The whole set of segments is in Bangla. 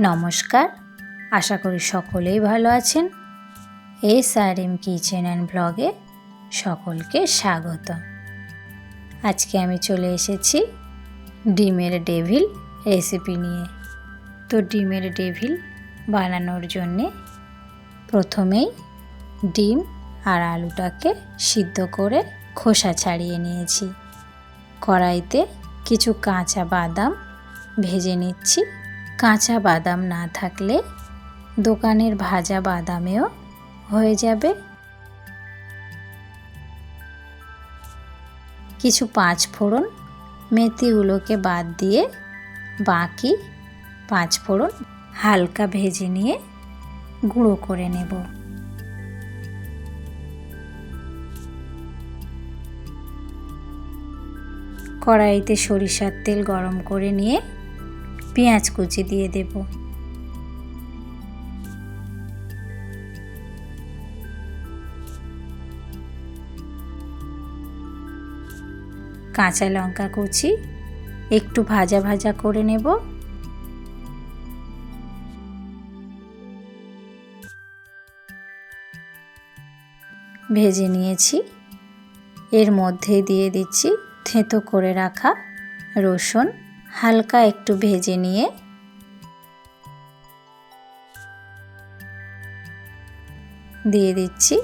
নমস্কার, আশা করি সকলেই ভালো আছেন। S R M kitchen and ব্লগে সকলকে স্বাগত। আজকে আমি চলে এসেছি ডিমের ডেভিল রেসিপি নিয়ে। তো ডিমের ডেভিল বানানোর জন্যে প্রথমেই ডিম আর আলুটাকে সিদ্ধ করে খোসা ছাড়িয়ে নিয়েছি। কড়াইতে কিছু কাঁচা বাদাম ভেজে নিচ্ছি। কাঁচা বাদাম না থাকলে দোকানের ভাজা বাদামেও হয়ে যাবে। কিছু পাঁচ ফোড়ন মেথিগুলোকে বাদ দিয়ে বাকি পাঁচ ফোড়ন হালকা ভেজে নিয়ে গুঁড়ো করে নেব। কড়াইতে সরিষার তেল গরম করে নিয়ে পেঁয়াজ কুচি দিয়ে দেব। কাঁচা লঙ্কা কুচি একটু ভাজা ভাজা করে নেব। ভেজে নিয়েছি। এর মধ্যে দিয়ে দিচ্ছি থেঁতো করে রাখা রসুন। হালকা একটু ভেজে নিয়ে দিয়ে দিচ্ছি।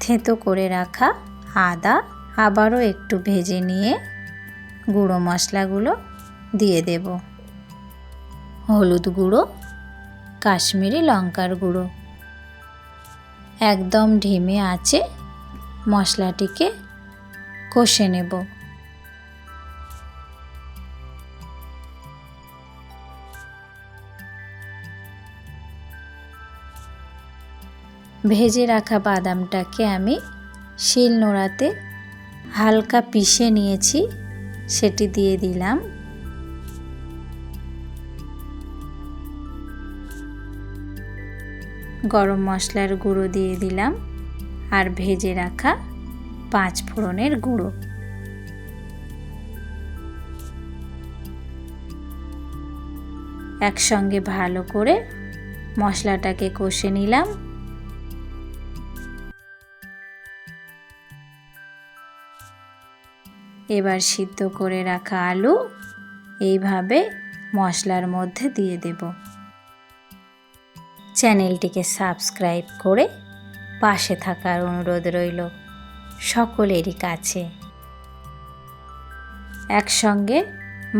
থেঁতো করে রাখা আদা আবারও একটু ভেজে নিয়ে গুঁড়ো মশলাগুলো দিয়ে দেব। হলুদ গুঁড়ো, কাশ্মীরি লঙ্কার গুঁড়ো। একদম ঢিমে আছে, মশলাটিকে কষে নেব। ভেজে রাখা বাদামটাকে আমি শিল নোড়াতে হালকা পিষে নিয়েছি, সেটি দিয়ে দিলাম। গরম মশলার গুঁড়ো দিয়ে দিলাম আর ভেজে রাখা পাঁচ ফোড়নের গুঁড়ো। একসঙ্গে ভালো করে মশলাটাকে কষে নিলাম। এবার সিদ্ধ করে রাখা আলু এইভাবে মশলার মধ্যে দিয়ে দেব। চ্যানেলটিকে সাবস্ক্রাইব করে পাশে থাকার অনুরোধ রইল সকলেরই কাছে। একসঙ্গে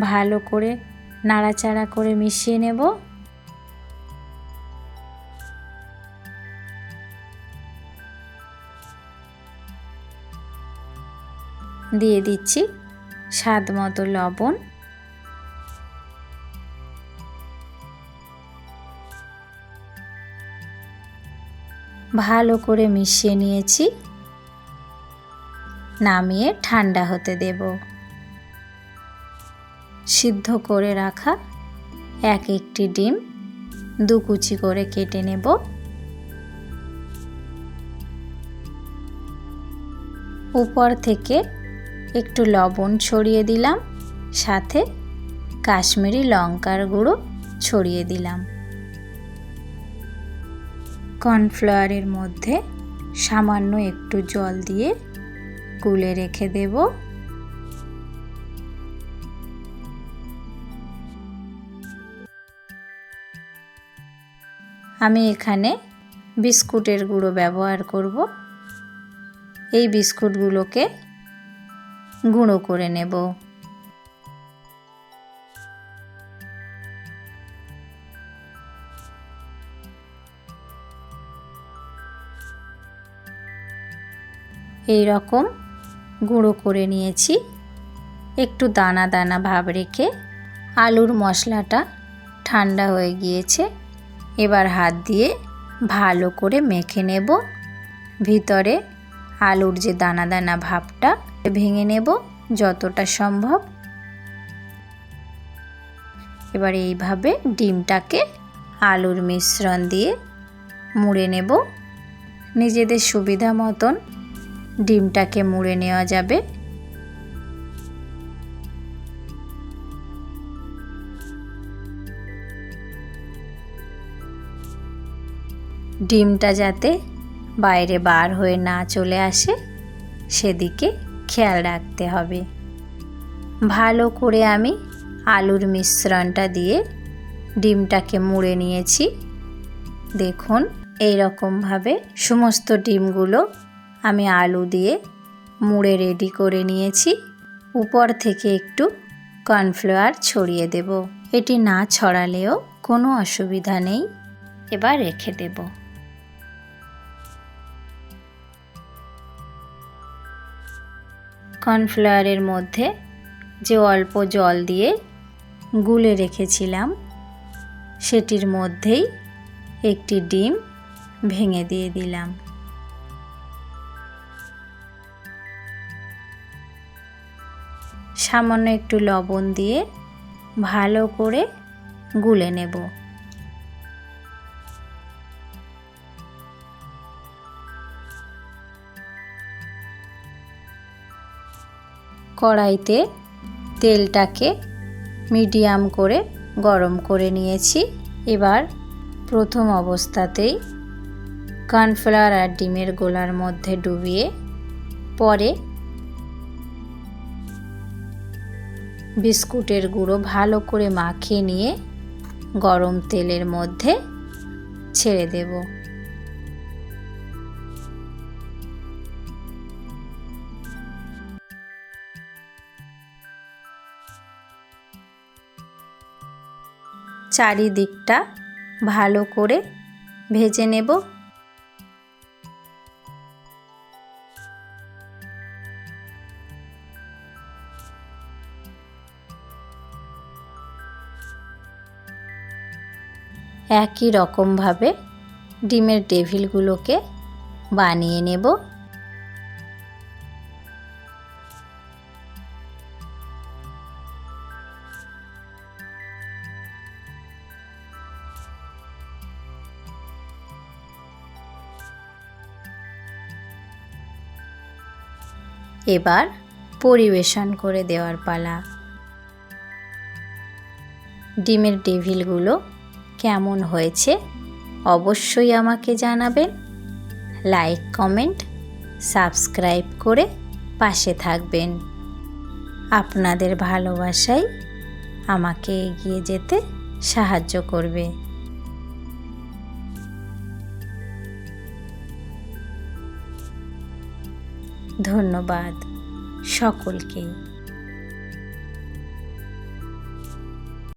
ভালো করে নাড়াচাড়া করে মিশিয়ে নেব। দিয়ে দিচ্ছি স্বাদ মতো লবণ। ভালো করে মিশিয়ে নিয়েছি। নামিয়ে ঠান্ডা হতে দেব। সিদ্ধ করে রাখা এক একটি ডিম দু কুচি করে কেটে নেব। উপর থেকে একটু লবণ ছড়িয়ে দিলাম, সাথে কাশ্মীরি লঙ্কার গুঁড়ো ছড়িয়ে দিলাম। কর্নফ্লাওয়ারের মধ্যে সামান্য একটু জল দিয়ে গুলে রেখে দেব। আমি এখানে বিস্কুটের গুঁড়ো ব্যবহার করব। এই বিস্কুটগুলোকে গুঁড়ো করে নেব। এই রকম গুঁড়ো করে নিয়েছি। একটু দানা দানা ভাব রেখে আলুর মশলাটা ঠান্ডা হয়ে গিয়েছে। এবার হাত দিয়ে ভালো করে মেখে নেব। ভিতরে আলুর যে দানা দানা ভাবটা ভেঙে নেব যতটা সম্ভব। এবার এইভাবে ডিমটাকে আলুর মিশ্রণ দিয়ে মুড়ে নেব। নিজেদের সুবিধা মতন ডিমটাকে মুড়ে নেওয়া যাবে। ডিমটা যাতে বাইরে বার হয়ে না চলে আসে, সেদিকে খেয়াল রাখতে হবে। ভালো করে আমি আলুর মিশ্রণটা দিয়ে ডিমটাকে মুড়ে নিয়েছি। দেখুন এই রকমভাবে সমস্ত ডিমগুলো আমি আলু দিয়ে মুড়ে রেডি করে নিয়েছি। উপর থেকে একটু কর্নফ্লাওয়ার ছড়িয়ে দেব। এটি না ছড়ালেও কোনো অসুবিধা নেই। এবার রেখে দেব। কর্নফ্লাওয়ারের মধ্যে যে অল্প জল দিয়ে গুলে রেখেছিলাম, সেটির মধ্যেই একটি ডিম ভেঙে দিয়ে দিলাম। সামান্য একটু লবণ দিয়ে ভালো করে গুলে নেব। কড়াইতে তেলটাকে মিডিয়াম করে গরম করে নিয়েছি। এবার প্রথম অবস্থাতেই কর্নফ্লাওয়ার আর ডিমের গোলার মধ্যে ডুবিয়ে পরে বিস্কুটের গুঁড়ো ভালো করে মাখিয়ে নিয়ে গরম তেলের মধ্যে ছেড়ে দেব। চারিদিকটা ভালো করে ভেজে নেব। একই রকমভাবে ডিমের টেবিলগুলোকে বানিয়ে নেব। এবার পরিবেশন করে দেওয়ার পালা। ডিমের টেবিলগুলো কেমন হয়েছে অবশ্যই আমাকে জানাবেন। লাইক, কমেন্ট, সাবস্ক্রাইব করে পাশে থাকবেন। আপনাদের ভালোবাসাই আমাকে এগিয়ে যেতে সাহায্য করবে। ধন্যবাদ সকলকেই।